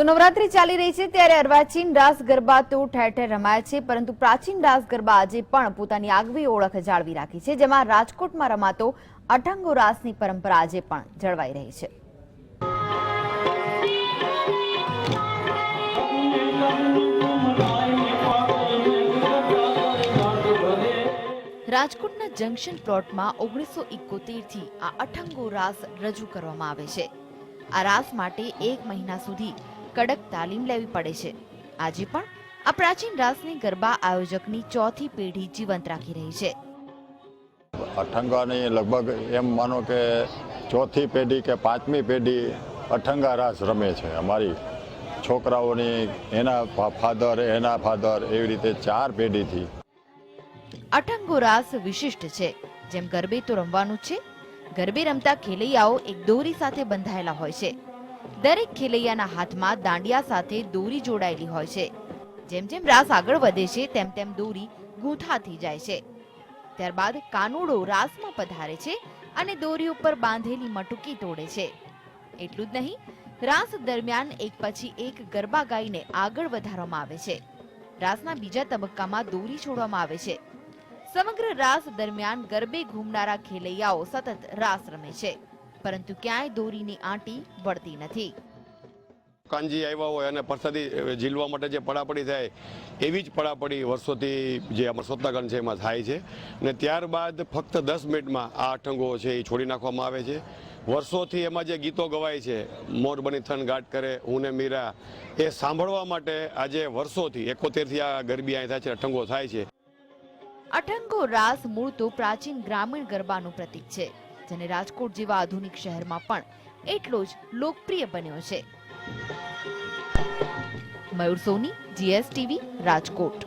તો નવરાત્રી ચાલી રહી છે ત્યારે અર્વાચીન રાસ ગરબા તો ઠેર ઠેર રમાય છે, પરંતુ પ્રાચીન રાસ ગરબા આજે પણ પોતાની આગવી ઓળખ જાળવી રાખી છે, જેમાં રાજકોટમાં રમાતો અઠંગો રાસની પરંપરા આજે પણ જળવાઈ રહી છે. રાજકોટના જંકશન પ્લોટમાં ઓગણીસો થી આ અઠંગો રાસ રજૂ કરવામાં આવે છે. આ રાસ માટે એક મહિના સુધી કડક તાલીમ લેવી પડે છે. આજે પણ આ પ્રાચીન રાસની ગરબા આયોજકની ચોથી પેઢી જીવંત રાખી રહી છે. અઠંગાની લગભગ એમ માનો કે ચોથી પેઢી કે પાંચમી પેઢી અઠંગા રાસ રમે છે. અમારી છોકરાઓની એના ફાધર એના ફાધર એવી રીતે ચાર પેઢીથી અઠંગો રાસ વિશિષ્ટ છે. જેમ ગરબે તો રમવાનું છે ગરબે રમતા ખેલૈયાઓ એક દોરી સાથે બંધાયેલા હોય છે. દરેક ખેલૈયાના હાથમાં દાંડિયા સાથે દોરી જોડાયેલી હોય છે. જેમ જેમ રાસ આગળ વધે છે, તેમ તેમ દોરી ગૂંથાતી જાય છે. ત્યારબાદ કાનુડો રાસમાં પધારે છે અને દોરી ઉપર બાંધેલી મટુકી તોડે છે. એટલું જ નહીં, રાસ દરમિયાન એક પછી એક ગરબા ગાઈને આગળ વધારવામાં આવે છે. રાસના બીજા તબક્કામાં દોરી છોડવામાં આવે છે. સમગ્ર રાસ દરમિયાન ગરબે ઘૂમનારા ખેલૈયાઓ સતત રાસ રમે છે. પરંતુ ક્યાંય દોરીની આંટી વળતી નથી. કાનજી આવ્યા હોય અને પરસાદી ઝીલવા માટે જે પડાપડી થાય એવી જ પડાપડી વર્ષોથી જે અમારા સોતાગણ છે એમાં થાય છે. અને ત્યારબાદ ફક્ત દસ મિનિટમાં આ અઠંગો છે એ છોડી નાખવામાં આવે છે. વર્ષોથી એમાં જે ગીતો ગવાય છે મોર બની થન ગાટ કરે હું ને મીરા એ સાંભળવા માટે આજે વર્ષોથી એકોતેરથી આ ગરબી અહીં થાય છે અઠંગો થાય છે. અઠંગો રાસ મૂળ તો પ્રાચીન ગ્રામીણ ગરબાનું પ્રતીક છે. જેને રાજકોટ જેવા આધુનિક શહેરમાં પણ એટલો જ લોકપ્રિય બન્યો છે. મયુર સોની જીએસટીવી રાજકોટ.